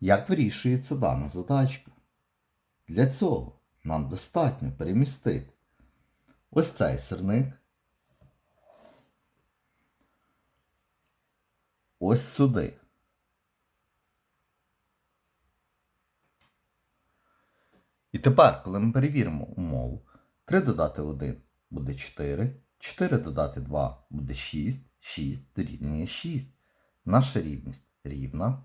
Як вирішується дана задачка? Для цього нам достатньо перемістити ось цей сирник ось сюди. І тепер, коли ми перевіримо умову, 3 додати 1 буде 4, 4 додати 2 буде 6, 6 дорівнює 6. Наша рівність рівна,